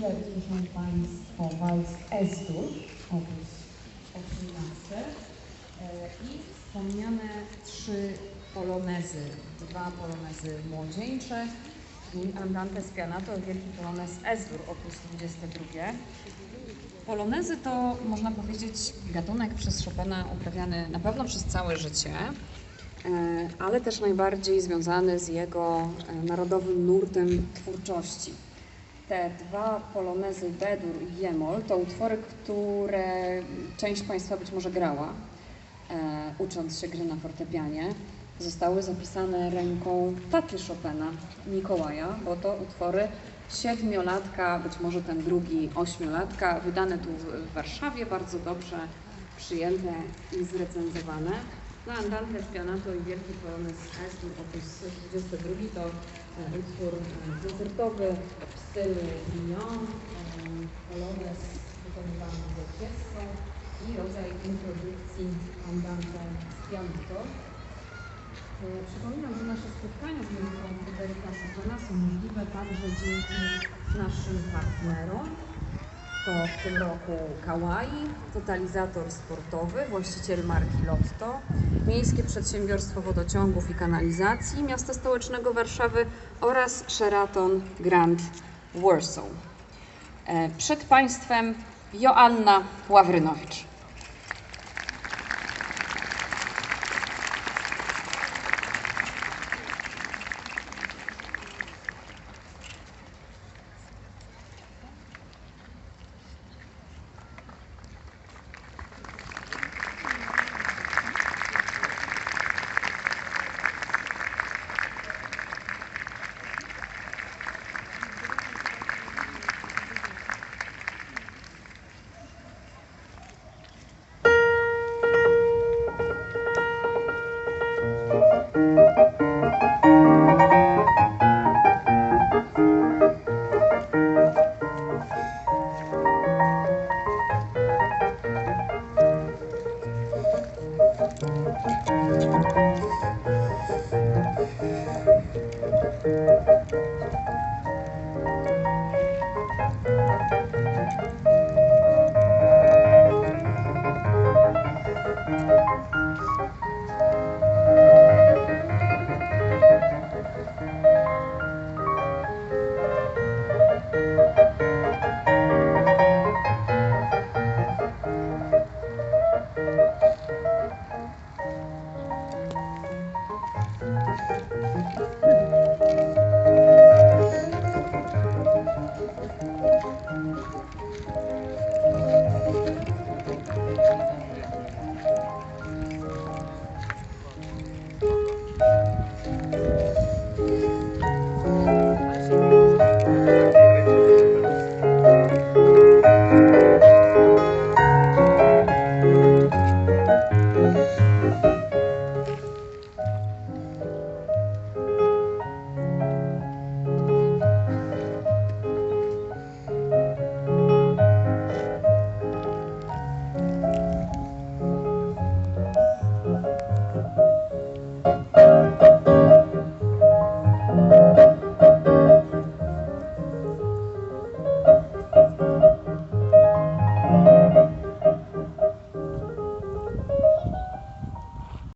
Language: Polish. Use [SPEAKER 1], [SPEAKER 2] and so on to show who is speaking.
[SPEAKER 1] chwilę usłyszą Państwo walc Esdur, opus 18 e, i wspomniane trzy polonezy, dwa polonezy młodzieńcze Andante Spianato i wielki polonez Esdur, opus 22. Polonezy to, można powiedzieć, gatunek przez Chopina uprawiany na pewno przez całe życie, e, ale też najbardziej związany z jego e, narodowym nurtem twórczości. Te dwa polonezy Bedur i Jemol to utwory, które część Państwa być może grała, e, ucząc się gry na fortepianie. Zostały zapisane ręką taty Chopina, Mikołaja, bo to utwory siedmiolatka, być może ten drugi ośmiolatka, wydane tu w Warszawie, bardzo dobrze przyjęte i zrecenzowane. No, Andante Spianato i Wielki Polonez S, opus 22 to e, utwór e, koncertowy w stylu Mignon, e, polonez wykonywany z orkiestrą i rodzaj introdukcji Andante Spianato. E, Przypominam, że nasze spotkania z muzyką Fryderyka Chopina są możliwe także dzięki naszym partnerom. To w tym roku Kawaii, totalizator sportowy, właściciel marki Lotto, Miejskie Przedsiębiorstwo Wodociągów i Kanalizacji Miasta Stołecznego Warszawy oraz Sheraton Grand Warsaw. E, Przed Państwem Joanna Ławrynowicz.